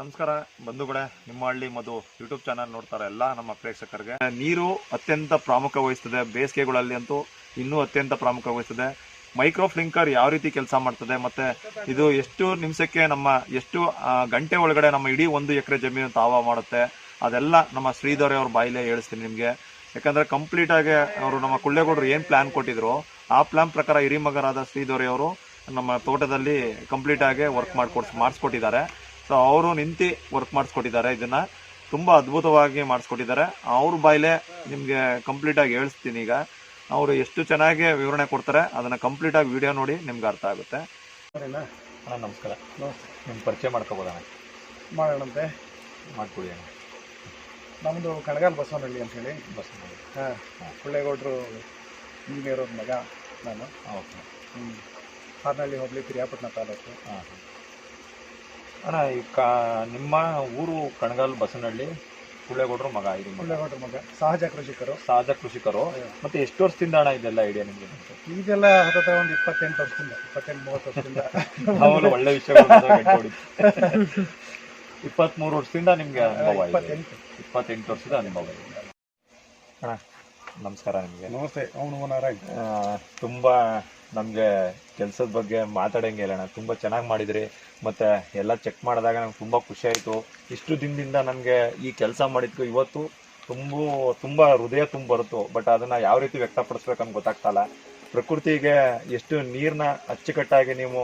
ನಮಸ್ಕಾರ. ಬಂಧುಗಳೇ ನಿಮ್ಮ ಹಳ್ಳಿ ಮಧು ಯೂಟ್ಯೂಬ್ ಚಾನಲ್ ನೋಡ್ತಾರೆ ಎಲ್ಲ ನಮ್ಮ ಪ್ರೇಕ್ಷಕರಿಗೆ. ನೀರು ಅತ್ಯಂತ ಪ್ರಾಮುಖ್ಯ ವಹಿಸ್ತದೆ ಬೇಸಿಗೆಗಳಲ್ಲಿ ಅಂತೂ ಇನ್ನೂ ಅತ್ಯಂತ ಪ್ರಾಮುಖ್ಯ ವಹಿಸ್ತದೆ. ಮೈಕ್ರೋ ಫ್ಲಿಂಕರ್ ಯಾವ ರೀತಿ ಕೆಲಸ ಮಾಡ್ತದೆ ಮತ್ತೆ ಇದು ಎಷ್ಟು ನಿಮಿಷಕ್ಕೆ ನಮ್ಮ, ಎಷ್ಟು ಗಂಟೆ ಒಳಗಡೆ ನಮ್ಮ ಇಡೀ ಒಂದು ಎಕರೆ ಜಮೀನು ತಾವ ಮಾಡುತ್ತೆ, ಅದೆಲ್ಲ ನಮ್ಮ ಶ್ರೀಧರ್ ಅವ್ರ ಬಾಯಿಲೆ ಹೇಳಿಸ್ತೀನಿ ನಿಮಗೆ. ಯಾಕಂದ್ರೆ ಕಂಪ್ಲೀಟ್ ಆಗಿ ಅವರು ನಮ್ಮ ಕುಳ್ಳೆಗೌಡರು ಏನು ಪ್ಲಾನ್ ಕೊಟ್ಟಿದ್ರು, ಆ ಪ್ಲಾನ್ ಪ್ರಕಾರ ಹಿರಿಮಗರಾದ ಶ್ರೀಧರಿ ಅವರು ನಮ್ಮ ತೋಟದಲ್ಲಿ ಕಂಪ್ಲೀಟ್ ಆಗಿ ವರ್ಕ್ ಮಾಡ್ಕೊಡ್ಸ್ ಮಾಡಿಸ್ಕೊಟ್ಟಿದ್ದಾರೆ. ಸೊ ಅವರು ನಿಂತಿ ವರ್ಕ್ ಮಾಡಿಸ್ಕೊಟ್ಟಿದ್ದಾರೆ. ಇದನ್ನ ತುಂಬಾ ಅದ್ಭುತವಾಗಿ ಮಾಡಿಸ್ಕೊಟ್ಟಿದ್ದಾರೆ. ಅವ್ರ ಬಾಯ್ಲೆ ನಿಮಗೆ ಕಂಪ್ಲೀಟ್ ಆಗಿ ಹೇಳಿಸ್ತೀನಿ ಈಗ. ಅವರು ಎಷ್ಟು ಚೆನ್ನಾಗಿ ವಿವರಣೆ ಕೊಡ್ತಾರೆ ಅದನ್ನ ಕಂಪ್ಲೀಟ್ ಆಗಿ ವಿಡಿಯೋ ನೋಡಿ ನಿಮ್ಗೆ ಅರ್ಥ ಆಗುತ್ತೆ. ಅಣ್ಣ ನಮಸ್ಕಾರ. ನಿಮ್ಮ ಪರಿಚಯ ಮಾಡ್ಕೋಬೋದಣ್ಣ? ಮಾಡೋಣಂತೆ. ಮಾಡ್ಕೊಡಿ ಅಣ್ಣ. ನಮ್ಮದು ಕಣಗಾಲ್ ಬಸವನಹಳ್ಳಿ ಅಂತ ಹೇಳಿ ಬಸ್ ಹಾಂ. ಕೊಳ್ಳೇಗೌಡರು ಇಂಜಿನಿಯರ್ ಇರೋದು ಮಗ ನಾನು. ಓಕೆ. ಹ್ಞೂ ಹಾರ್ನಹಳ್ಳಿ ಹೋಗಲಿ ಪಿರಿಯಾಪಟ್ಟಣ ತಾಲೂಕು. ಹಾಂ. ಅಣ್ಣ ಈ ಕಾ ನಿಮ್ಮ ಊರು ಕಣಗಾಲ್ ಬಸನಹಳ್ಳಿ ಕುಳ್ಳೇಗೌಡರು ಮಗ ಇದು ಮಗ. ಕೊಳ್ಳೇಗೌಡರ ಮಗ. ಸಹಜ ಕೃಷಿಕರು. ಸಹಜ ಕೃಷಿಕರು. ಮತ್ತೆ ಎಷ್ಟು ವರ್ಷದಿಂದ ಅಣ್ಣ ಇದೆಲ್ಲ ಐಡಿಯಾ ನಿಮಗೆ? ಈಗೆಲ್ಲ ಹತ್ತತ್ರ ಒಂದು ಇಪ್ಪತ್ತೆಂಟು ವರ್ಷದಿಂದ ಇಪ್ಪತ್ತೆಂಟು ಮೂವತ್ತು ವರ್ಷದಿಂದ. ನಾವೆಲ್ಲ ಒಳ್ಳೆ ವಿಷಯ ಇಪ್ಪತ್ಮೂರು ವರ್ಷದಿಂದ ನಿಮ್ಗೆ ಅನುಭವ ಇದೆ. ಇಪ್ಪತ್ತೆಂಟು. ಇಪ್ಪತ್ತೆಂಟು ವರ್ಷದ ಅನುಭವ ಇದೆ. ಅಣ್ಣ ನಮಸ್ಕಾರ ನಿಮಗೆ. ನಮಸ್ತೆ ಅವನು ನಾರಾಯಣ್. ತುಂಬಾ ನಮ್ಗೆ ಕೆಲಸದ ಬಗ್ಗೆ ಮಾತಾಡಂಗೆ ಇಲ್ಲ ಅಣ್ಣ. ತುಂಬಾ ಚೆನ್ನಾಗಿ ಮಾಡಿದ್ರಿ. ಮತ್ತೆ ಎಲ್ಲ ಚೆಕ್ ಮಾಡಿದಾಗ ನಂಗೆ ತುಂಬಾ ಖುಷಿ ಆಯ್ತು. ಇಷ್ಟು ದಿನದಿಂದ ನನಗೆ ಈ ಕೆಲಸ ಮಾಡಿದ್ಕು ಇವತ್ತು ತುಂಬ ತುಂಬಾ ಹೃದಯ ತುಂಬ ಬರುತ್ತು ಬಟ್ ಅದನ್ನ ಯಾವ ರೀತಿ ವ್ಯಕ್ತಪಡಿಸ್ಬೇಕಂತ ಗೊತ್ತಾಗ್ತಲ್ಲ ಪ್ರಕೃತಿಗೆ ಎಷ್ಟು ನೀರನ್ನ ಅಚ್ಚುಕಟ್ಟಾಗಿ ನೀವು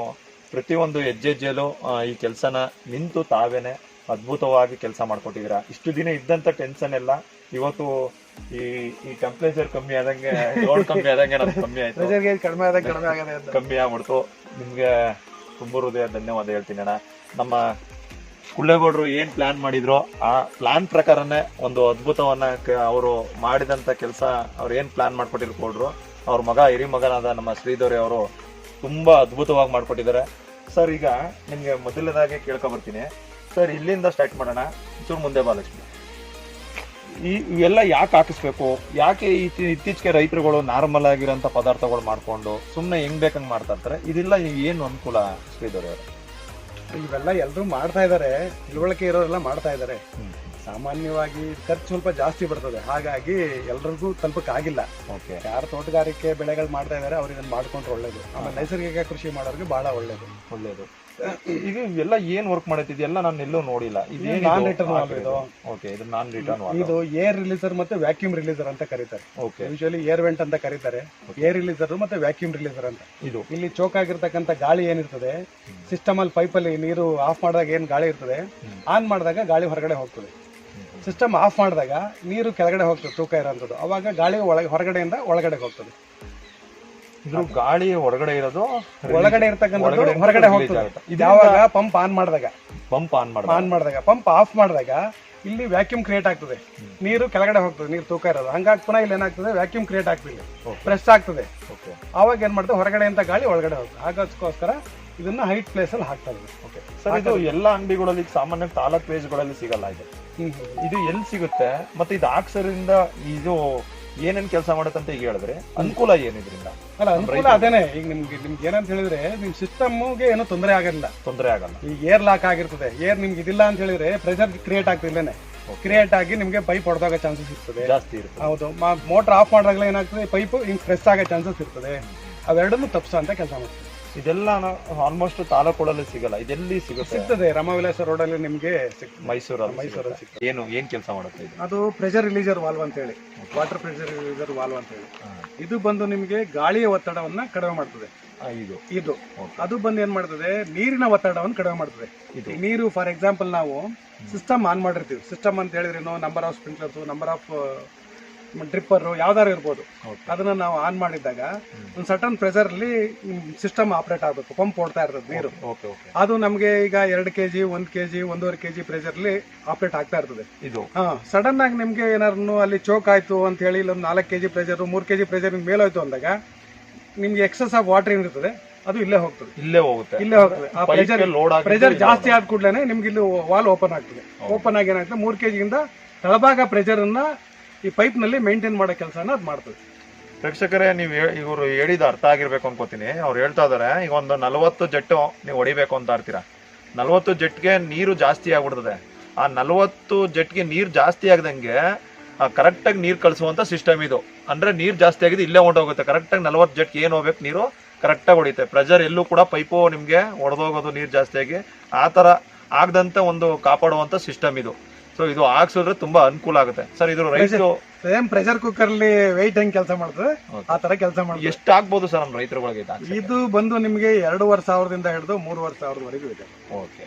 ಪ್ರತಿಯೊಂದು ಹೆಜ್ಜೆ ಹೆಜ್ಜೆಲೂ ಈ ಕೆಲಸನ ನಿಂತು ತಾವೇನೆ ಅದ್ಭುತವಾಗಿ ಕೆಲಸ ಮಾಡ್ಕೊಟ್ಟಿದ್ದೀರಾ ಇಷ್ಟು ದಿನ ಇದ್ದಂತ ಟೆನ್ಷನ್ ಎಲ್ಲ ಇವತ್ತು ಈ ಈ ಟೆಂಪ್ರೇಚರ್ ಕಮ್ಮಿ ಆದಂಗೆ ಲೋಡ್ ಕಮ್ಮಿ ಆದಂಗೆ ನಮ್ಗೆ ಕಮ್ಮಿ ಆಯ್ತು. ಕಡಿಮೆ ಆದಾಗ ಕಡಿಮೆ ಆಗದೆ ಕಮ್ಮಿ ಆಗ್ಬಿಡ್ತು. ನಿಮ್ಗೆ ತುಂಬ ಹೃದಯ ಧನ್ಯವಾದ ಹೇಳ್ತೀನಿ ಅಣ್ಣ. ನಮ್ಮ ಕುಳ್ಳೇಗೌಡರು ಏನ್ ಪ್ಲಾನ್ ಮಾಡಿದ್ರು, ಆ ಪ್ಲಾನ್ ಪ್ರಕಾರನೇ ಒಂದು ಅದ್ಭುತವನ್ನ ಅವರು ಮಾಡಿದಂತ ಕೆಲಸ ಅವ್ರು ಏನ್ ಪ್ಲಾನ್ ಮಾಡ್ಕೊಟ್ಟಿರ್ಕೊಡ್ರು ಅವ್ರ ಮಗ ಹಿರಿ ಮಗನಾದ ನಮ್ಮ ಶ್ರೀಧರಿ ಅವರು ತುಂಬಾ ಅದ್ಭುತವಾಗಿ ಮಾಡ್ಕೊಟ್ಟಿದ್ದಾರೆ. ಸರ್ ಈಗ ನಿಮ್ಗೆ ಮೊದಲನೇದಾಗಿ ಕೇಳ್ಕೊ ಬರ್ತೀನಿ. ಸರ್ ಇಲ್ಲಿಂದ ಸ್ಟಾರ್ಟ್ ಮಾಡೋಣ. ಚೂರು ಮುಂದೆ ಬಾ ಲಕ್ಷ್ಮಿ ಈ ಇವೆಲ್ಲ ಯಾಕೆ ಹಾಕಿಸ್ಬೇಕು? ಯಾಕೆ ಇತ್ತೀ- ಇತ್ತೀಚೆಗೆ ರೈತರುಗಳು ನಾರ್ಮಲ್ ಆಗಿರೋಂಥ ಪದಾರ್ಥಗಳು ಮಾಡಿಕೊಂಡು ಸುಮ್ಮನೆ ಹೆಂಗ್ ಬೇಕಂಗೆ ಮಾಡ್ತಾ ಇರ್ತಾರೆ? ಇದೆಲ್ಲ ಏನು ಅನುಕೂಲ ಶ್ರೀಧರ್ ಅವರು? ಇವೆಲ್ಲ ಎಲ್ಲರೂ ಮಾಡ್ತಾ ಇದ್ದಾರೆ ತಿಳುವಳಿಕೆ ಇರೋರೆಲ್ಲ ಮಾಡ್ತಾ ಇದ್ದಾರೆ ಸಾಮಾನ್ಯವಾಗಿ ಖರ್ಚು ಸ್ವಲ್ಪ ಜಾಸ್ತಿ ಬರ್ತದೆ. ಹಾಗಾಗಿ ಎಲ್ರಿಗೂ ತಲುಪಕ್ಕಾಗಿಲ್ಲ. ಓಕೆ. ಯಾರು ತೋಟಗಾರಿಕೆ ಬೆಳೆಗಳು ಮಾಡ್ತಾ ಇದಾರೆ ಅವ್ರು ಇದನ್ನ ಮಾಡ್ಕೊಂಡ್ರೆ ಒಳ್ಳೇದು. ಆಮೇಲೆ ನೈಸರ್ಗಿಕ ಕೃಷಿ ಮಾಡೋರಿಗೆ ಬಹಳ ಒಳ್ಳೇದು. ಒಳ್ಳೇದು. ಈಗ ಎಲ್ಲ ಏನ್ ವರ್ಕ್ ಮಾಡೈತಿ ಇದೆಲ್ಲ ನಾನು ಎಲ್ಲೂ ನೋಡಿಲ್ಲ. ಇದು ನಾನ್ ರಿಟರ್ನ್ valve ಇದು. ಓಕೆ ಇದು ನಾನ್ ರಿಟರ್ನ್ ಇದು ಏರ್ ರಿಲೀಸರ್ ಮತ್ತೆ ವ್ಯಾಕ್ಯೂಮ್ ರಿಲೀಸರ್ ಅಂತ ಕರೀತಾರೆ. ಓಕೆ ಯೂಶಲಿ ಏರ್ ವೆಂಟ್ ಅಂತ ಕರೀತಾರೆ. ಏರ್ ರಿಲೀಸರ್ ಮತ್ತೆ ವ್ಯಾಕ್ಯೂಮ್ ರಿಲೀಸರ್ ಅಂತ. ಇದು. ಇಲ್ಲಿ ಚೋಕ್ ಆಗಿರ್ತಕ್ಕಂತ ಗಾಳಿ ಏನಿರ್ತದೆ? ಸಿಸ್ಟಮ್ ಅಲ್ಲಿ ಪೈಪ್ ಅಲ್ಲಿ ನೀರು ಆಫ್ ಮಾಡಿದಾಗ ಏನ್ ಗಾಳಿ ಇರ್ತದೆ? ಆನ್ ಮಾಡಿದಾಗ ಗಾಳಿ ಹೊರಗಡೆ ಹೋಗ್ತದೆ. ಸಿಸ್ಟಮ್ ಆಫ್ ಮಾಡಿದಾಗ ನೀರು ಕೆಳಗಡೆ ಹೋಗ್ತದೆ ತೂಕ ಇರೋಂಥದ್ದು. ಅವಾಗ ಗಾಳಿ ಒಳಗೆ ಹೊರಗಡೆಯಿಂದ ಒಳಗಡೆ ಹೋಗ್ತದೆ. ಇದ್ರ ಗಾಳಿ ಹೊರಗಡೆ ಇರೋದು ಒಳಗಡೆ ಇರ್ತಕ್ಕಂಥದ್ದು ಒಳಗಡೆ ಹೊರಗಡೆ ಹೋಗ್ತದೆ. ಯಾವಾಗ ಪಂಪ್ ಆನ್ ಮಾಡಿದಾಗ? ಪಂಪ್ ಆನ್ ಮಾಡಿ ಆನ್ ಮಾಡಿದಾಗ. ಪಂಪ್ ಆಫ್ ಮಾಡಿದಾಗ ಇಲ್ಲಿ ವ್ಯಾಕ್ಯೂಮ್ ಕ್ರಿಯೇಟ್ ಆಗ್ತದೆ. ನೀರು ಕೆಳಗಡೆ ಹೋಗ್ತದೆ ನೀರು ತೂಕ ಇರೋದು. ಹಂಗಾಗಿ ಪುನಃ ಇಲ್ಲಿ ಏನಾಗ್ತದೆ? ವ್ಯಾಕ್ಯೂಮ್ ಕ್ರಿಯೇಟ್ ಆಗ್ತಿಲ್ಲ. ಪ್ರೆಸ್ ಆಗ್ತದೆ. ಅವಾಗ ಏನ್ ಮಾಡ್ತದೆ? ಹೊರಗಡೆ ಅಂತ ಗಾಳಿ ಒಳಗಡೆ ಹೋಗ್ತದೆ. ಹಾಗೋಸ್ಕರ ಇದನ್ನ ಹೈಟ್ ಪ್ಲೇಸ್ ಅಲ್ಲಿ ಹಾಕ್ತಾ ಓಕೆ ಸರ್ ಇದು ಎಲ್ಲ ಅಂಗಡಿಗಳಲ್ಲಿ ಸಾಮಾನ್ಯ ತಾಲೂಕ್ ಪೇಜ್ಗಳಲ್ಲಿ ಸಿಗಲ್ಲ ಇದು. ಇದು ಎಲ್ಲಿ ಸಿಗುತ್ತೆ? ಮತ್ತೆ ಇದು ಹಾಕ್ಸೋದ್ರಿಂದ ಇದು ಏನೇನ್ ಕೆಲಸ ಮಾಡುತ್ತೆ ಅಂತ ಈಗ ಹೇಳಿದ್ರೆ ಅನುಕೂಲ ಏನಿದ್ರಿಂದ? ಅಲ್ಲ ಅನುಕೂಲ ಅದೇನೆ. ಈಗ ನಿಮ್ಗೆ ನಿಮ್ಗೆ ಏನಂತ ಹೇಳಿದ್ರೆ ನಿಮ್ ಸಿಸ್ಟಮ್ಗೆ ಏನು ತೊಂದರೆ ಆಗಲ್ಲ. ತೊಂದರೆ ಆಗಲ್ಲ. ಈಗ ಏರ್ ಲಾಕ್ ಆಗಿರ್ತದೆ. ಏರ್ ನಿಮ್ಗೆ ಇದಿಲ್ಲ ಅಂತ ಹೇಳಿದ್ರೆ ಪ್ರೆಷರ್ ಕ್ರಿಯೇಟ್ ಆಗ್ತಿಲ್ಲೇನೆ. ಕ್ರಿಯೇಟ್ ಆಗಿ ನಿಮ್ಗೆ ಪೈಪ್ ಹೊಡೆದಾಗ ಚಾನ್ಸಸ್ ಇರ್ತದೆ. ಜಾಸ್ತಿ ಇರುತ್ತೆ ಹೌದು. ಮೋಟರ್ ಆಫ್ ಮಾಡಿದಾಗಲೇ ಏನಾಗ್ತದೆ? ಪೈಪ್ ಹಿಂಗ್ ಫ್ರೆಶ್ ಆಗೋ ಚಾನ್ಸಸ್ ಇರ್ತದೆ. ಅವೆರಡನ್ನು ತಪ್ಪಿಸೋ ಅಂತ ಕೆಲಸ ಮಾಡ್ತದೆ ಇದೆಲ್ಲ ಆಲ್ಮೋಸ್ಟ್ ತಾಲೂಕುಗಳಲ್ಲಿ ಸಿಗಲ್ಲ. ಇದೆಲ್ಲಿ ಸಿಗುತ್ತೆ? ಸಿಗ್ತದೆ. ರಮವಿಲಾಸ ರೋಡ್ ಅಲ್ಲಿ ನಿಮ್ಗೆ ಮೈಸೂರು ಮೈಸೂರಲ್ಲಿ ಮೈಸೂರಲ್ಲಿ ಸಿಗುತ್ತೆ. ಏನು ಏನ್ ಕೆಲಸ ಮಾಡುತ್ತೆ ಇದು? ಅದು ಪ್ರೆಷರ್ ರಿಲೀಸರ್ ವಾಲ್ವ್ ಅಂತ ಹೇಳಿ ವಾಟರ್ ಪ್ರೆಷರ್ ರಿಲೀಸರ್ ವಾಲ್ವ್ ಅಂತ ಹೇಳಿ ಇದು ಬಂದು ನಿಮ್ಗೆ ಗಾಳಿಯ ಒತ್ತಡವನ್ನ ಕಡಿಮೆ ಮಾಡ್ತದೆ. ಆ, ಇದು. ಇದು. ಅದು ಬಂದು ಏನ್ ಮಾಡ್ತದೆ? ನೀರಿನ ಒತ್ತಡವನ್ನು ಕಡಿಮೆ ಮಾಡ್ತದೆ. ಈ ನೀರು ಫಾರ್ ಎಕ್ಸಾಂಪಲ್ ನಾವು ಸಿಸ್ಟಮ್ ಆನ್ ಮಾಡಿರ್ತೀವಿ. ಸಿಸ್ಟಮ್ ಅಂತ ಹೇಳಿದ್ರೆ number of sprinklers number of dripper ಯಾವ್ದಾರು ಇರ್ಬೋದು. ಅದನ್ನ ನಾವು ಆನ್ ಮಾಡಿದಾಗ ಒಂದು ಸಟನ್ ಪ್ರೆಷರ್ ಅಲ್ಲಿ ಸಿಸ್ಟಮ್ ಆಪರೇಟ್ ಆಗಬೇಕು ಪಂಪ್ ಓಡ್ತಾ ಇರ್ತದೆ ನೀರು. ಅದು ನಮಗೆ ಈಗ ಎರಡು ಕೆಜಿ ಒಂದ್ ಕೆಜಿ ಒಂದೂವರೆ ಕೆಜಿ ಪ್ರೆಷರ್ ಅಲ್ಲಿ ಆಪರೇಟ್ ಆಗ್ತಾ ಇರ್ತದೆ. ಇದು? ಸಡನ್ ಆಗಿ ನಿಮ್ಗೆ ಏನಾರು ಅಲ್ಲಿ ಚೋಕ್ ಆಯ್ತು ಅಂತ ಹೇಳಿ ಇಲ್ಲೊಂದು ನಾಲ್ಕು KG pressure K G pressure ಮೇಲೋಯ್ತು ಅಂದಾಗ ನಿಮ್ಗೆ ಎಕ್ಸಸ್ ಆಫ್ ವಾಟರ್ ಏನಿರ್ತದೆ ಅದು ಇಲ್ಲೇ ಹೋಗ್ತದೆ. ಇಲ್ಲೇ ಹೋಗುತ್ತೆ. ಇಲ್ಲೇ ಹೋಗ್ತದೆ. ಆ ಪ್ರೆಷರ್ ಜಾಸ್ತಿ ಆದ ಕೂಡಲೇ ನಿಮ್ಗೆ ಇಲ್ಲಿ ವಾಲ್ ಓಪನ್ ಆಗ್ತದೆ. ಓಪನ್ ಆಗಿ ಏನಾಗ್ತದೆ? ಮೂರ್ ಕೆಜಿಗಿಂದ ತಳಭಾಗ ಪ್ರೆಷರ್ ಅನ್ನ ಈ ಪೈಪ್ನಲ್ಲಿ ಮೇಂಟೈನ್ ಮಾಡೋ ಕೆಲಸನ ಅದು ಮಾಡ್ತದೆ. ಪ್ರೇಕ್ಷಕರೇ, ನೀವು ಇವರು ಹೇಳಿದ ಅರ್ಥ ಆಗಿರ್ಬೇಕು ಅನ್ಕೋತೀನಿ. ಅವ್ರು ಹೇಳ್ತಾ ಇದಾರೆ, ಈಗ ಒಂದು ನಲವತ್ತು ಜೆಟ್ಟು ನೀವು ಹೊಡಿಬೇಕು ಅಂತ ಇರ್ತೀರಾ ನಲವತ್ತು ಜೆಟ್ಗೆ ನೀರು ಜಾಸ್ತಿ ಆಗ್ಬಿಡ್ತದೆ. ಆ ನಲವತ್ತು ಜೆಟ್ಗೆ ನೀರು ಜಾಸ್ತಿ ಆಗದಂಗೆ ಕರೆಕ್ಟಾಗಿ ನೀರು ಕಳಿಸುವಂತ ಸಿಸ್ಟಮ್ ಇದು. ಅಂದ್ರೆ ನೀರು ಜಾಸ್ತಿ ಆಗಿದೆ ಇಲ್ಲೇ ಹೊಂಟೋಗುತ್ತೆ. ಕರೆಕ್ಟಾಗಿ ನಲವತ್ತು ಜೆಟ್ಗೆ ಏನು ಹೋಗ್ಬೇಕು? ನೀರು ಕರೆಕ್ಟಾಗಿ ಹೊಡಿತೆ ಪ್ರೆಷರ್ ಎಲ್ಲೂ ಕೂಡ ಪೈಪು ನಿಮಗೆ ಒಡೆದೋಗೋದು ನೀರು ಜಾಸ್ತಿ ಆಗಿ. ಆ ಥರ ಆಗದಂತೆ ಒಂದು ಕಾಪಾಡುವಂತ ಸಿಸ್ಟಮ್ ಇದು. ಸೊ ಇದು ಹಾಕ್ಸಿದ್ರೆ ತುಂಬಾ ಅನುಕೂಲ ಆಗುತ್ತೆ. ಸರ್ ಇದು ರೈಸ್ ಸೇಮ್ ಪ್ರೆಷರ್ ಕುಕ್ಕರ್ ಅಲ್ಲಿ ವೆಯ್ಟ್ ಹೆಂಗ್ ಕೆಲಸ ಮಾಡ್ತದೆ? ಆ ತರ ಕೆಲಸ ಮಾಡ್ತದೆ. ಎಷ್ಟು ಆಗ್ಬೋದು ಸರ್ ನಮ್ಮ ರೈತರುಗಳಿಗೆ ಇದು ಬಂದು ನಿಮಗೆ ಎರಡೂವರೆ ಸಾವಿರದಿಂದ ಹಿಡಿದು ಮೂರುವರೆ ಸಾವಿರದವರೆಗೂ ಇದೆ. ಓಕೆ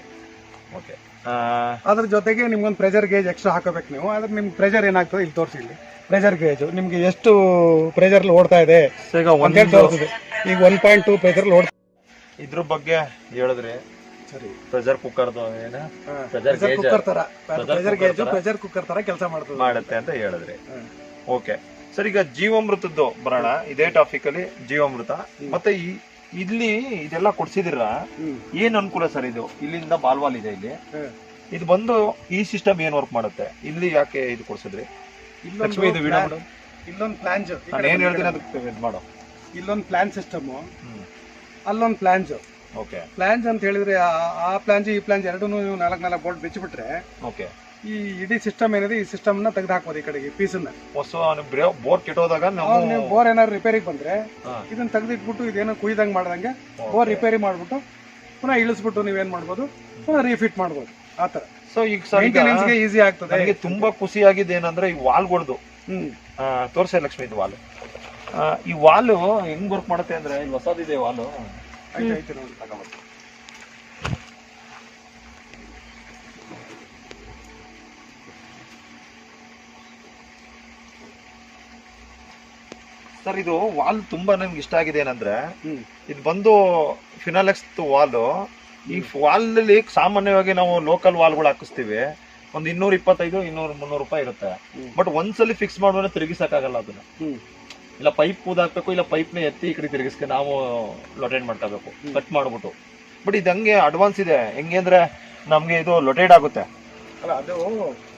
ಓಕೆ ಅದ್ರ ಜೊತೆಗೆ ನಿಮ್ಗೊಂದು ಪ್ರೆಷರ್ ಗೇಜ್ ಎಕ್ಸ್ಟ್ರಾ ಹಾಕೋಬೇಕು ನೀವು. ಆದ್ರೆ ನಿಮ್ಗೆ ಪ್ರೆಷರ್ ಏನಾಗ್ತದೆ? ಇಲ್ಲಿ ತೋರಿಸಿ ಇಲ್ಲಿ. ಪ್ರೆಷರ್ ಗೇಜ್ ನಿಮ್ಗೆ ಎಷ್ಟು ಪ್ರೆಷರ್ ಓಡ್ತಾ ಇದೆ? ಈಗ ಈಗ ಒನ್ ಪಾಯಿಂಟ್ ಟೂ ಪ್ರೆಷರ್ ಓಡ್ತಾ ಇದ್ರ ಬಗ್ಗೆ ಹೇಳಿದ್ರೆ ಸರಿ. Pressure Pressure pressure. ಕುಕ್ಕರ್ ತರ. Pressure gauge? ಪ್ರೆಷರ್ ಕುಕ್ಕರ್ ತರ ಕೆಲಸ ಮಾಡ್ತದೆ. ಮಾಡುತ್ತೆ ಅಂತ ಹೇಳಿದ್ರಿ. ಓಕೆ. ಸರ್ ಈಗ ಜೀವಾಮೃತದ್ದು ಬರೋಣ. ಇದೇ ಟಾಪಿಕ್ ಅಲ್ಲಿ ಜೀವಾಮೃತ. ಮತ್ತೆ ಈ ಇಲ್ಲಿ ಇದೆಲ್ಲ ಕೊಡ್ಸಿದಿರ. ಏನ್ ಅನುಕೂಲ ಸರ್ ಇದು? ಇಲ್ಲಿಂದ ಬಾಲ್ವಾಲ್ ಇದೆ ಇಲ್ಲಿ. ಇದು ಬಂದು ಈ ಸಿಸ್ಟಮ್ ಏನ್ ವರ್ಕ್ ಮಾಡುತ್ತೆ? ಇಲ್ಲಿ ಯಾಕೆ ಇದು ಕೊಡ್ಸಿದ್ರಿ? ಲಕ್ಷ್ಮಿ ಇದು ಮಾಡು. ಇಲ್ಲೊಂದು ಪ್ಲಾನ್ಸ್ ನಾನು ಏನ್ ಹೇಳ್ತೀನಿ ಅದಕ್ಕೆ ಇದು ಮಾಡು. ಇಲ್ಲೊಂದು ಪ್ಲಾನ್ ಸಿಸ್ಟಮ್ ಅಲ್ಲೊಂದು ಪ್ಲಾನ್ಸ್ ಓಕೆ ಪ್ಲಾನ್ಸ್ ಅಂತ ಹೇಳಿದ್ರೆ ಆ- ಆ ಪ್ಲಾನ್ಸ್ ಈ ಪ್ಲಾನ್ಸ್ ಎರಡೂ ನೀವು ನಾಲ್ಕು ನಾಲ್ಕು ಬೋಲ್ಟ್ ಬಿಚ್ಚಿಬಿಟ್ರೆ ಓಕೆ ಈ ಇಡೀ ಸಿಸ್ಟಮ್ ಏನಿದೆ ಈ ಸಿಸ್ಟಮ್ನ ತೆಗೆದು ಹಾಕ್ಬೋದು ಈ ಕಡೆಗೆ ಪೀಸನ್ನ ಹೊಸ ಬೋರ್ ಕೆಟ್ಟೋದಾಗ ನಾವು ನೀವು ಬೋರ್ ಏನಾದ್ರು ರಿಪೇರಿಗೆ ಬಂದ್ರೆ ಹಾ. ಇದನ್ನ ತೆಗೆದಿಟ್ಬಿಟ್ಟು ಇದೇನೋ ಕುಯ್ದಂಗ್ ಮಾಡ್ದಂಗೆ ಬೋರ್ ರಿಪೇರಿ ಮಾಡ್ಬಿಟ್ಟು ಪುನಃ ಇಳಿಸ್ಬಿಟ್ಟು ನೀವೇನ್ ಮಾಡ್ಬೋದು? ಪುನಃ ರೀಫಿಟ್ ಮಾಡ್ಬೋದು ಆತರ ತರ ಸೊ ಈಗ ಸರ್ ಈಗ ಗೆ ಈಸಿ ಆಗ್ತದೆ. ನನಗೆ ತುಂಬಾ ಖುಷಿ ಆಗಿದೆ ಏನಂದ್ರೆ ಈ ವಾಲ್ಗಳ್ದು. ಹ್ಮ್. ತೋರ್ಸೆ ಲಕ್ಷ್ಮಿ ಇದು ವಾಲ್ ಈ ವಾಲ್ ಹೆಂಗ್ ವರ್ಕ್ ಮಾಡುತ್ತೆ ಅಂದ್ರೆ ಇಲ್ಲಿ ಹೊಸದಿದೆ ವಾಲು. ಆಯ್ತು ಆಯ್ತು ನೋಡಿ ತಗೊಂಬರ್ತೀನಿ. ಸರ್ ಇದು ವಾಲ್ ತುಂಬಾ ನನ್ಗೆ ಇಷ್ಟ ಆಗಿದೆ ಏನಂದ್ರೆ ಇದು ಬಂದು ಫಿನಾಲೆಕ್ಸ್ ವಾಲ್. ಈ ವಾಲ್ ಅಲ್ಲಿ ಸಾಮಾನ್ಯವಾಗಿ ನಾವು ಲೋಕಲ್ ವಾಲ್ಗಳು ಹಾಕಿಸ್ತೀವಿ. ಒಂದು ಇನ್ನೂರ ಇಪ್ಪತ್ತೈದು ಇನ್ನೂರ ಮುನ್ನೂರು ರೂಪಾಯಿ ಇರುತ್ತೆ. ಬಟ್ ಒಂದ್ಸಲಿ ಫಿಕ್ಸ್ ಮಾಡುವ ತಿರುಗಿಸಕ್ಕಾಗಲ್ಲ ಅದನ್ನ. ಇಲ್ಲ ಪೈಪ್ ಕೂದಾಕ್ಬೇಕು ಇಲ್ಲ ಪೈಪ್ನ ಎತ್ತಿ ಈ ಕಡೆ ತಿರುಗಿಸ್ಕೆ ನಾವು ಲೊಟೇಟ್ ಮಾಡ್ಕೋಬೇಕು ಕಟ್ ಮಾಡ್ಬಿಟ್ಟು. ಬಟ್ ಇದು ಹಂಗೆ ಅಡ್ವಾನ್ಸ್ ಇದೆ. ಹೆಂಗೆ ಅಂದರೆ ನಮಗೆ ಇದು ಲೊಟೇಟ್ ಆಗುತ್ತೆ. ಅಲ್ಲ ಅದು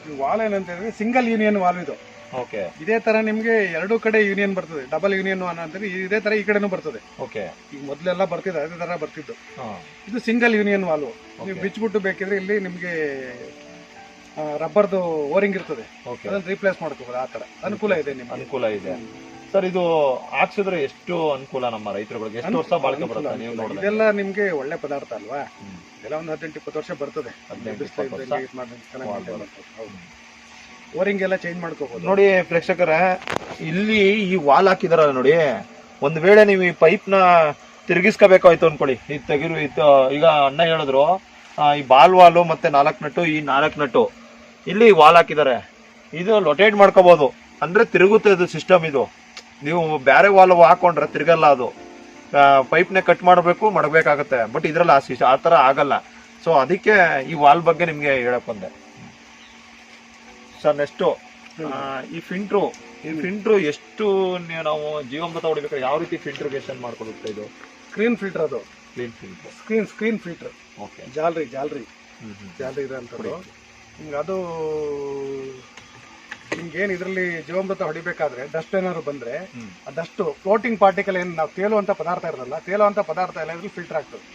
ಈ ವಾಲ್ ಏನಂತ ಹೇಳಿದ್ರೆ ಸಿಂಗಲ್ ಯೂನಿಯನ್ ವಾಲ್ ಇದು. ಓಕೆ ಇದೇ ತರ ನಿಮ್ಗೆ ಎರಡು ಕಡೆ ಯೂನಿಯನ್ ಬರ್ತದೆ. ಡಬಲ್ ಯೂನಿಯನ್ ಅಂತಂದ್ರೆ ಇದೇ ತರ ಈ ಕಡೆನೂ ಬರ್ತದೆ. ಓಕೆ ಈಗ ಮೊದಲೆಲ್ಲ ಬರ್ತಿದೆ ಅದೇ ತರ ಬರ್ತಿದ್ದು. ಇದು ಸಿಂಗಲ್ ಯೂನಿಯನ್ ವಾಲ್ವ್ ನೀವು. ಬಿಚ್ಚಿಬಿಟ್ಟು ಬೇಕಿದ್ರೆ ಇಲ್ಲಿ ನಿಮ್ಗೆ ರಬ್ಬರ್ದು ಓರಿಂಗ್ ಇರ್ತದೆ. ಅದನ್ನ ರೀಪ್ಲೇಸ್ ಮಾಡ್ಕೋಬಹುದು ಆ ತರ. ಅನುಕೂಲ ಇದೆ ನಿಮ್ಗೆ. ಅನುಕೂಲ ಇದೆ. ಸರ್ ಇದು ಹಾಕ್ಸಿದ್ರೆ ಎಷ್ಟು ಅನುಕೂಲ ನಮ್ಮ ರೈತರುಗಳಿಗೆ. ಎಷ್ಟು ವರ್ಷ ಬಾಳಿಕೆ ಬರುತ್ತೆ ನೀವು ನೋಡಿದ್ರೆ ಇದೆಲ್ಲ ನಿಮ್ಗೆ ಒಳ್ಳೆ ಪದಾರ್ಥ ಅಲ್ವಾ? ಎಲ್ಲ ಇದೆಲ್ಲ ಒಂದು ಹದಿನೆಂಟು ಇಪ್ಪತ್ತು ವರ್ಷ ಬರ್ತದೆ. ಇದ್ ಓರಿಂಗ್ ಎಲ್ಲ ಚೇಂಜ್ ಮಾಡ್ಕೋಬಹುದು ನೋಡಿ ಪ್ರೇಕ್ಷಕರ ಇಲ್ಲಿ ಈ ವಾಲ್ ಹಾಕಿದಾರಲ್ಲ ನೋಡಿ. ಒಂದ್ ವೇಳೆ ನೀವು ಈ ಪೈಪ್ನ ತಿರುಗಿಸ್ಕೋಬೇಕಾಯ್ತು ಅನ್ಕೊಳ್ಳಿ. ಈ ತೆಗಿರು ಇತ್ತು ಈಗ ಅಣ್ಣ ಹೇಳಿದ್ರು ಈ ಬಾಲ್ ವಾಲು ಮತ್ತೆ ನಾಲ್ಕು ನಟ್ಟು ಈ ನಾಲ್ಕು ನಟ್ಟು ಇಲ್ಲಿ ವಾಲ್ ಹಾಕಿದ್ದಾರೆ ಇದು ಲೊಟೇಟ್ ಮಾಡ್ಕೋಬಹುದು ಅಂದ್ರೆ ತಿರುಗುತ್ತೆ ಇದು ಸಿಸ್ಟಮ್ ಇದು. ನೀವು ಬೇರೆ ವಾಲ್ವ್ ಹಾಕೊಂಡ್ರೆ ತಿರ್ಗಲ್ಲ ಅದು. ಪೈಪ್ನೇ ಕಟ್ ಮಾಡಬೇಕು ಮಡಗಬೇಕಾಗತ್ತೆ. ಬಟ್ ಇದರಲ್ಲಿ ಆ ಆ ಥರ ಆಗಲ್ಲ. ಸೊ ಅದಕ್ಕೆ ಈ ವಾಲ್ ಬಗ್ಗೆ ನಿಮಗೆ ಹೇಳಕ್ ಬಂದೆ. ಸರ್ ನೆಕ್ಸ್ಟು ಈ ಫಿಲ್ಟ್ರು ಈ ಫಿಲ್ಟ್ರು ಎಷ್ಟು ನಾವು ಜೀವಾಮೃತ ಹೊಡಿಬೇಕಾದ್ರೆ ಯಾವ ರೀತಿ ಫಿಲ್ಟ್ರಿಗೇಷನ್ ಮಾಡ್ಕೊಡುತ್ತೆ ಇದು? ಸ್ಕ್ರೀನ್ ಫಿಲ್ಟರ್ ಅದು. Clean filter screen screen filter okay ಜಾಲ್ರಿ ಜಾಲ್ರಿ. ಜಾಲ್ರಿ ಇರೋಂಥದ್ದು. ಹಿಂಗೆ ಅದು ನಿಮ್ಗೆ ಏನ್ ಇದರಲ್ಲಿ ಜೀವಾಮೃತ ಹೊಡಿಬೇಕಾದ್ರೆ ಡಸ್ಟ್ ಏನಾದ್ರು ಬಂದ್ರೆ. ಆ ಡಸ್ಟ್ ಫ್ಲೋಟಿಂಗ್ ಪಾರ್ಟಿಕಲ್ ಏನು ನಾವು ತೇಲುವಂತ ಪದಾರ್ಥ ಇರಲ್ಲ ತೇಲುವಂತ ಪದಾರ್ಥ ಎಲ್ಲ ಇದ್ರಲ್ಲಿ ಫಿಲ್ಟರ್ ಆಗ್ತದೆ.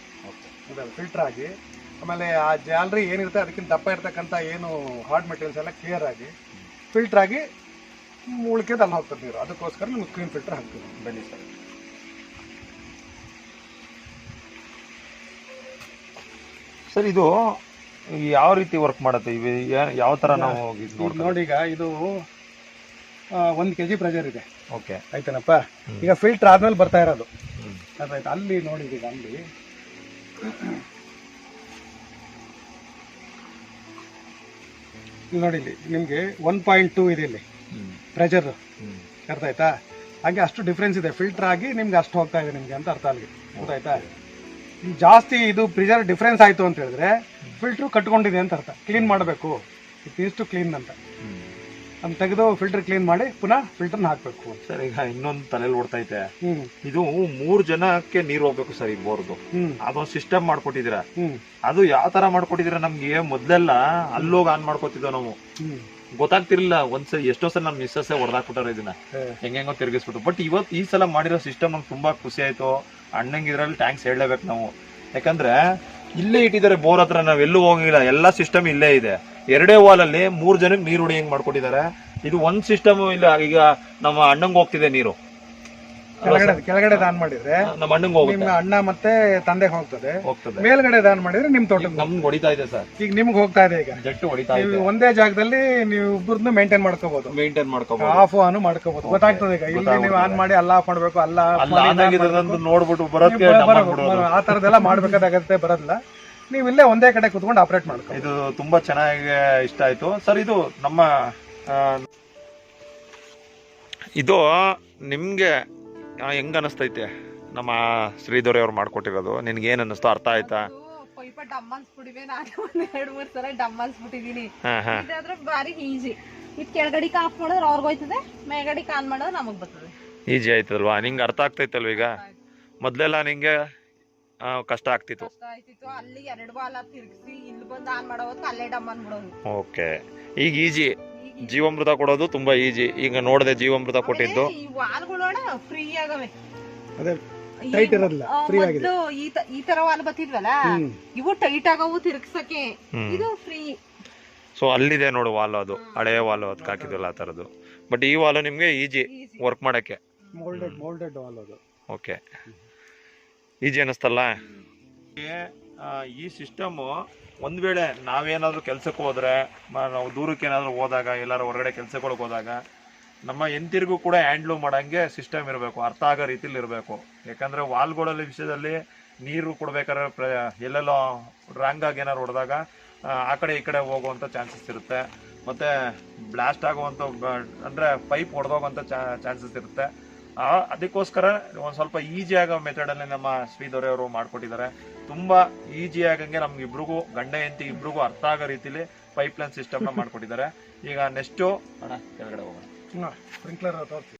ಫಿಲ್ಟರ್ ಆಗಿ ಆಮೇಲೆ ಆ ಜಾಲ್ರಿ ಏನಿರುತ್ತೆ ಅದಕ್ಕಿಂತ ದಪ್ಪ ಇರ್ತಕ್ಕಂಥ ಏನು ಹಾರ್ಡ್ ಮೆಟೀರಿಯಲ್ಸ್ ಎಲ್ಲ ಕ್ಲಿಯರ್ ಆಗಿ ಫಿಲ್ಟರ್ ಆಗಿ ಉಳ್ಕೆದು ಅಲ್ಲಿ ಹೋಗ್ತದೆ ನೀರು. ಅದಕ್ಕೋಸ್ಕರ ನಿಮ್ಗೆ ಸ್ಕ್ರೀನ್ ಫಿಲ್ಟರ್ ಹಾಕ್ತೀವಿ. ಬನ್ನಿ ಸರ್. ಸರ್ ಇದು ಯಾವ ರೀತಿ ವರ್ಕ್ ಮಾಡುತ್ತೆ? ಇವು ಯಾವ ತರ ನಾವು ನೋಡಿ ಈಗ ಇದು ಒಂದು ಕೆ ಜಿ ಪ್ರೆಷರ್ ಇದೆ. ಓಕೆ ಆಯ್ತೇನಪ್ಪ? ಈಗ ಫಿಲ್ಟರ್ ಆದ್ಮೇಲೆ ಬರ್ತಾ ಇರೋದು. ಅದಾಯ್ತು. ಅಲ್ಲಿ ನೋಡಿ ಈಗ ಅಲ್ಲಿ. ನೋಡಿ ಇಲ್ಲಿ ನಿಮಗೆ ಒನ್ ಪಾಯಿಂಟ್ ಟೂ ಇದೆ ಇಲ್ಲಿ. ಪ್ರೆಷರ್ ಅರ್ಥ ಆಯ್ತಾ? ಹಾಗೆ ಅಷ್ಟು ಡಿಫ್ರೆನ್ಸ್ ಇದೆ. ಫಿಲ್ಟರ್ ಆಗಿ ನಿಮ್ಗೆ ಅಷ್ಟು ಹೋಗ್ತಾ ಇದೆ ನಿಮ್ಗೆ ಅಂತ ಅರ್ಥ ಅಲ್ಲಿ ಗೊತ್ತಾಯ್ತಾ? ಜಾಸ್ತಿ ಇದು ಪ್ರೆಷರ್ ಡಿಫ್ರೆನ್ಸ್ ಆಯ್ತು ಅಂತ ಹೇಳಿದ್ರೆ ಫಿಲ್ಟ್ರು ಕಟ್ಕೊಂಡಿದೆ ಅಂತ ಅರ್ಥ. ಕ್ಲೀನ್ ಮಾಡಬೇಕು. ಇಟ್ ಈಸ್ ಟು ಕ್ಲೀನ್ ಅಂತ. ಅದನ್ನ ತೆಗೆದು ಫಿಲ್ಟರ್ ಕ್ಲೀನ್ ಮಾಡಿ ಪುನಃ ಫಿಲ್ಟರ್ನ ಹಾಕಬೇಕು. ಸರ್ ಈಗ ಇನ್ನೊಂದು ತಲೆಯಲ್ಲಿ ಓಡ್ತೈತೆ ಇದು. ಮೂರ್ ಜನಕ್ಕೆ ನೀರು ಹೋಗ್ಬೇಕು ಸರ್ ಈ ಬೋರ್ದು. ಅದೊಂದು ಸಿಸ್ಟಮ್ ಮಾಡ್ಕೊಟ್ಟಿದೀರ ಅದು ಯಾವ ತರ ಮಾಡ್ಕೊಟ್ಟಿದೀರ ನಮ್ಗೆ? ಮೊದ್ಲೆಲ್ಲ ಅಲ್ಲೋಗಿ ಆನ್ ಮಾಡ್ಕೊತಿದ್ವ ನಾವು. ಗೊತ್ತಾಗ್ತಿರ್ಲಿಲ್ಲ. ಒಂದ್ಸಲ ಎಷ್ಟೋ ಸಲ ನಮ್ ಮಿಸ್ಸಸ್ ಹೊಡೆದಾಕ್ಬಿಟ್ಟಾರ ಇದನ್ನ. ಹೆಂಗೆಂಗೋ ತಿರುಗಿಸ್ಬಿಟ್ಟು ಬಟ್ ಇವತ್ತು ಈ ಸಲ ಮಾಡಿರೋ ಸಿಸ್ಟಮ್ ನಮ್ಗೆ ತುಂಬಾ ಖುಷಿ ಆಯ್ತು. ಅಣ್ಣಂಗೆ ಇದ್ರಲ್ಲಿ ಟ್ಯಾಂಕ್ಸ್ ಹೇಳಲೇಬೇಕು ನಾವು. ಯಾಕಂದ್ರೆ ಇಲ್ಲೇ ಇಟ್ಟಿದ್ದಾರೆ ಬೋರ್ ಹತ್ರ, ನಾವ್ ಎಲ್ಲೂ ಹೋಗಿಲ್ಲ. ಎಲ್ಲಾ ಸಿಸ್ಟಮ್ ಇಲ್ಲೇ ಇದೆ. ಎರಡೇ ವಾಲಲ್ಲಿ ಮೂರ್ ಜನಕ್ಕೆ ನೀರು ಹೊಡಿಯಂಗ್ ಮಾಡ್ಕೊಟ್ಟಿದ್ದಾರೆ. ಇದು ಒಂದ್ ಸಿಸ್ಟಮ್ ಇಲ್ಲ, ಈಗ ನಮ್ಮ ಅಣ್ಣಂಗ್ ಹೋಗ್ತಿದೆ ನೀರು. ಕೆಳಗಡೆ ಕೆಳಗಡೆ ದಾನ್ ಮಾಡಿದ್ರೆ ನಮ್ಮ ಅಣ್ಣಂಗ್ ಹೋಗುತ್ತೆ. ನಿಮ್ಮ ಅಣ್ಣ ಮತ್ತೆ ತಂದೆ ಹೋಗ್ತದೆ. ಹೋಗ್ತದೆ. ಮೇಲ್ಗಡೆ ದಾನ್ ಮಾಡಿದ್ರೆ ನಿಮ್ ತೋಟ ನಮ್ಗೆ ಹೊಡಿತಾ ಇದೆ ಸರ್. ಈಗ ನಿಮ್ಗೆ ಹೋಗ್ತಾ ಇದೆ ಈಗ. ಜಟ್ಟು ಹೊಡಿತಾ ನೀವು ಇದೆ. ಒಂದೇ ಜಾಗದಲ್ಲಿ ನೀವು ಇಬ್ಬರನ್ನು ಮೇಂಟೈನ್ ಮಾಡ್ಕೋಬಹುದು ಮೇಂಟೈನ್ ಮಾಡ್ಕೋಬಹುದು ಆಫ್ ಆನ್ ಮಾಡ್ಕೋಬಹುದು ಗೊತ್ತಾಗ್ತದೆ ಈಗ. ಇಲ್ಲಿ ನೀವು ಆನ್ ಮಾಡಿ ಅಲ್ಲ ಆಫ್ ಮಾಡ್ಬೇಕು ಅಲ್ಲ ಅಲ್ಲ ಇದನ್ನ ನೋಡ್ಬಿಟ್ಟು ಬರುತ್ತೆ. ಆ ತರದೆಲ್ಲ ಮಾಡ್ಬೇಕಾಗತ್ತೆ ಬರೋದಿಲ್ಲ. ನೀವು ಇಲ್ಲೇ ಒಂದೇ ಕಡೆ ಕುತ್ಕೊಂಡು ಆಪರೇಟ್ ಮಾಡ್ಕೊ ಇದು ತುಂಬಾ ಚೆನ್ನಾಗಿ ಇಷ್ಟ ಆಯ್ತು. ಸರ್ ಇದು ನಮ್ಮ ಇದು ನಿಮ್ಗೆ ಹೆಂಗ್ ಅನಿಸ್ತೈತೆ? ನಮ್ಮ ಶ್ರೀಧೋರಿ ಅವ್ರು ಮಾಡ್ಕೊಟ್ಟಿರೋದು. ನಿನ್ಗೆ ಏನ್ ಅನ್ನಿಸ್ತು? ಅರ್ಥ ಆಯ್ತಾ? ಪೈಪ ಡಮ್ ಅನ್ಸ್ಬಿಟ್ಟಿವೆ. ನಾನು ಒಂದ್ ಎರಡ್ ಮೂರ್ ಸಲ ಡಮ್ ಅನ್ಸ್ಬಿಟ್ಟಿದೀನಿ. ಇದಾದ್ರೆ ಬಾರಿ ಈಜಿ. ಇದ್ ಕೆಳಗಡಿಗೆ ಆಫ್ ಮಾಡಿದ್ರೆ ಅವ್ರಿಗೆ ಹೋಯ್ತದೆ ಮೇಲ್ಗಡಿಗೆ ಆನ್ ಮಾಡಿದ್ರೆ ನಮಗ್ ಬರ್ತದೆ. ಈಜಿ ಆಯ್ತಲ್ವಾ ನಿಂಗೆ ಅರ್ಥ ಆಗ್ತೈತಲ್ವ ಈಗ? ಮೊದ್ಲೆಲ್ಲ ನಿಂಗೆ ಕಷ್ಟ ಆಗ್ತಿತ್ತು. ಅಲ್ಲಿ ಎರಡು ಬಾಲ ತಿರುಗಿಸಿ ಇಲ್ಲಿ ಬಂದು ಆನ್ ಮಾಡೋದು ಅಲ್ಲೇ ಡಮ್ ಅನ್ಬಿಡೋದು. ಓಕೆ. ಈಗ ಈಜಿ. ಜೀವಮೃತ ಕೊಡೋದು ತುಂಬಾ ಈಜಿ ಈಗ ನೋಡದೆ ಜೀವಮೃತ ಕೊಟ್ಟಿದ್ದು ಈ ವಾಲ್ಗಳೋಣ ಫ್ರೀ ಆಗವೆ ಅದೇ ಈ- ಟೈಟ್ ಇರೋದಿಲ್ಲ ಫ್ರೀ ಆಗಿದೆ ಮೊದ್ಲು ಈ ತ- ಈ ತರ ವಾಲ್ ಬತ್ತಿದ್ವಲ್ಲ ಹ್ಮ್. ಇವು ಟೈಟ್ ಆಗವು ತಿರುಗಿಸಕ್ಕೆ. ಹ್ಮ್. ಇದು ಫ್ರೀ. ಸೊ ಅಲ್ಲಿದೆ ನೋಡು ವಾಲ್ ಅದು ಹಳೆಯ ವಾಲ್ ಅದಕ್ಕೆ ಹಾಕಿದ್ವಲ್ಲ ಆ ಥರದ್ದು ಬಟ್ ಈ ವಾಲು ನಿಮಗೆ ಈಜಿ ಈಸಿ ವರ್ಕ್ ಮಾಡೋಕ್ಕೆ. ಮೋಲ್ಡೆಡ್ ಮೋಲ್ಡೆಡ್ ವಾಲ್ ಅದು. ಓಕೆ ಈಜಿ ಅನ್ನಿಸ್ತಲ್ಲ ಈ ಸಿಸ್ಟಮು ಒಂದ್ ವೇಳೆ ನಾವೇನಾದ್ರೂ ಕೆಲ್ಸಕ್ಕೆ ಹೋದ್ರೆ ಮ- ನಾವು ದೂರಕ್ಕೆ ಏನಾದ್ರು ಹೋದಾಗ ಎಲ್ಲಾರು ಹೊರಗಡೆ ಕೆಲ್ಸಗಳಿಗೆ ಹೋದಾಗ ನಮ್ಮ ಎಂತಿರ್ಗೂ ಕೂಡ ಹ್ಯಾಂಡ್ಲು ಮಾಡೋಂಗೆ ಸಿಸ್ಟಮ್ ಇರಬೇಕು, ಅರ್ಥ ಆಗೋ ರೀತಿಲಿ ಇರಬೇಕು. ಯಾಕಂದ್ರೆ ವಾಲ್ಗಳಲ್ಲಿ ವಿಷಯದಲ್ಲಿ ನೀರು ಕೊಡಬೇಕಾದ್ರೆ ಪ್ರ, ಎಲ್ಲೆಲ್ಲೋ ರಾಂಗಾಗಿ ಆಗಿ ಏನಾದ್ರು ಹೊಡೆದಾಗ, ಆ ಕಡೆ ಈ ಕಡೆ ಹೋಗುವಂಥ ಚಾನ್ಸಸ್ ಇರುತ್ತೆ. ಮತ್ತೆ ಬ್ಲಾಸ್ಟ್ ಆಗುವಂಥ ಅಂದ್ರೆ ಪೈಪ್ ಹೊಡೆದೋಗುವಂಥ ಚಾನ್ಸಸ್ ಇರುತ್ತೆ. ಅದಕ್ಕೋಸ್ಕರ ಒಂದು ಸ್ವಲ್ಪ ಈಸಿ ಆಗೋ ಮೆಥಡಲ್ಲಿ ನಮ್ಮ ಶ್ರೀಧರೆ ಅವರು ಮಾಡ್ಕೊಟ್ಟಿದ್ದಾರೆ. ತುಂಬಾ ಈಸಿ ಆಗಂಗೆ ನಮ್ಗೆ ಇಬ್ರಿಗೂ, ಗಂಡ ಹೆಂಡತಿ ಇಬ್ರಿಗೂ ಅರ್ಥ ಆಗೋ ರೀತಿಲಿ ಪೈಪ್ ಲೈನ್ ಸಿಸ್ಟಮ್ನ ಮಾಡ್ಕೊಟ್ಟಿದ್ದಾರೆ. ಈಗ ನೆಕ್ಸ್ಟು ಅಣ್ಣ, ಕೆಳಗಡೆ ಹೋಗೋಣ. ಸ್ಪ್ರಿಂಕ್ಲರ್ ತೋರಿಸಿ